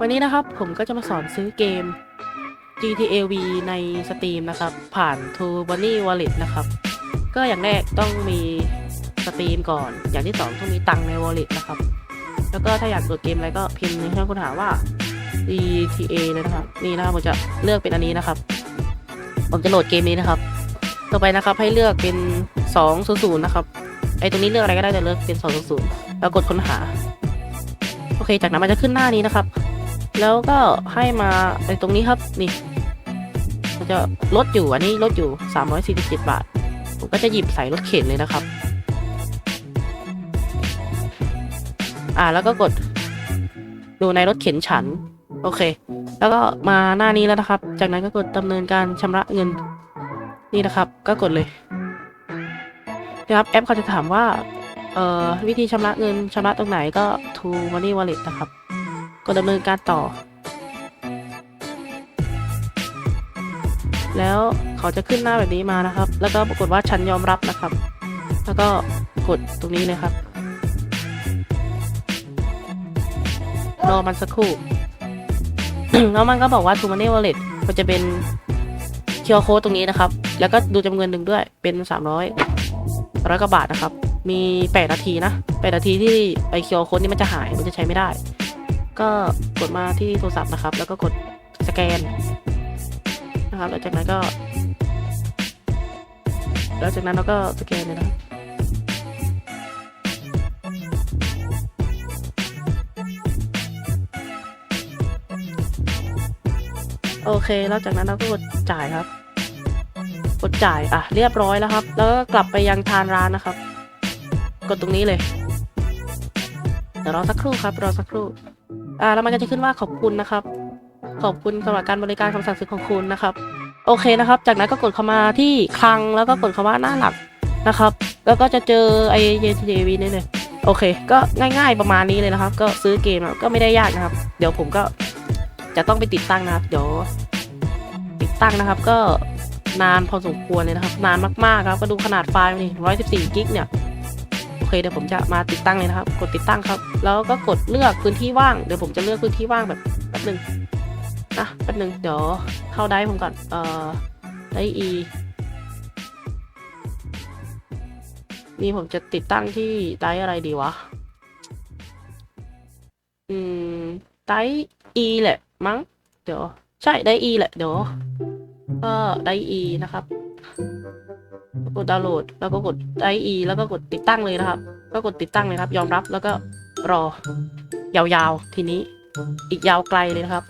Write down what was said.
วันนี้นะครับผมก็จะมาสอนซื้อเกม GTA V ใน Steam นะครับ ผ่าน t o b o n y Wallet นะครับ ก็อย่างแรกต้องมี Steam ก่อน อย่างที่สองต้องมีตังใน Wallet นะครับ แล้วก็ถ้าอยากโหลดเกมอะไรก็พิมพ์ในเครื่องค้นหาว่า GTA เลยนะครับ นี่นะครับผมจะเลือกเป็นอันนี้นะครับ ผมจะโหลดเกมนี้นะครับ ต่อไปนะครับให้เลือกเป็น 200นะครับ ไอตรงนี้เลือกอะไรก็ได้แต่เลือกเป็น 200แล้วกดค้นหา โอเค จากนั้นมันจะขึ้นหน้านี้นะครับ แล้วก็ให้มาไอตรงนี้ครับนี่มันจะลดอยู่อันนี้ลดอยู่ 347 บาท ผมก็จะหยิบใส่รถเข็นเลยนะครับ อ่าแล้วก็กดดูในรถเข็นฉัน โอเค แล้วก็มาหน้านี้แล้วนะครับ จากนั้นก็กดดำเนินการชำระเงินนี่นะครับ ก็กดเลยนะครับแอปเขาจะถามว่าเอ่อวิธีชำระเงินชำระตรงไหนก็ to money wallet นะครับ กดดำเนินการต่อ แล้วเขาจะขึ้นหน้าแบบนี้มานะครับ แล้วก็ปรากดว่าฉันยอมรับนะครับ แล้วก็กดตรงนี้เลยครับ รอมันสักครู่ แล้วมันก็บอกว่า to money wallet มันจะเป็น QR code ตรงนี้นะครับ แล้วก็ดูจำนวนหนึ่งด้วย เป็น 300ร้อยกว่าบาทนะครับ มี 8 นาทีนะ 8 นาทีที่ไอ QR code นี่มันจะหาย มันจะใช้ไม่ได้ ก็กดมาที่โทรศัพท์นะครับ แล้วก็กดสแกนนะครับแล้วจากนั้นก็แล้วจากนั้นเราก็สแกนเลยนะโอเค แล้วจากนั้นเราก็กดจ่ายครับ กดจ่าย อะ เรียบร้อยแล้วครับ แล้วก็กลับไปยังทานร้านนะครับ กดตรงนี้เลย เดี๋ยวรอสักครู่ครับ รอสักครู่ อ่าแล้วมันก็จะขึ้นว่าขอบคุณนะครับ ขอบคุณสำหรับการบริการคำสั่งซื้อของคุณนะครับ โอเคนะครับ จากนั้นก็กดเข้ามาที่คลังแล้วก็กดคำว่าหน้าหลักนะครับ แล้วก็จะเจอไอเ JTV นี่เลยโอเค ก็ง่ายๆประมาณนี้เลยนะครับ ก็ซื้อเกมก็ไม่ได้ยากนะครับ เดี๋ยวผมก็จะต้องไปติดตั้งนะครับ เดี๋ยวติดตั้งนะครับ ก็นานพอสมควรเลยนะครับ นานมากๆครับ ก็ดูขนาดไฟล์นี่ร้อยสิบสี่กิกเนี่ย เคเดี๋ยวผมจะมาติดตั้งเลยนะครับ กดติดตั้งครับ แล้วก็กดเลือกพื้นที่ว่างเดี๋ยวผมจะเลือกพื้นที่ว่างแบบแป๊บหนึ่งนะแป๊บหนึ่งเดี๋ยวเข้าได้ผมก่อนเอ่อได้ e นี่ผมจะติดตั้งที่ได้อะไรดีวะ อืมได้ e แหละมั้ง เดี๋ยว ใช่ได้ e แหละเดี๋ยวก็ได้ e นะครับ กดดาวน์โหลด แล้วก็กดได้ e แล้วก็กดติดตั้งเลยนะครับ ก็กดติดตั้งเลยครับ ยอมรับแล้วก็รอยาวๆ ทีนี้อีกยาวไกลเลยนะครับ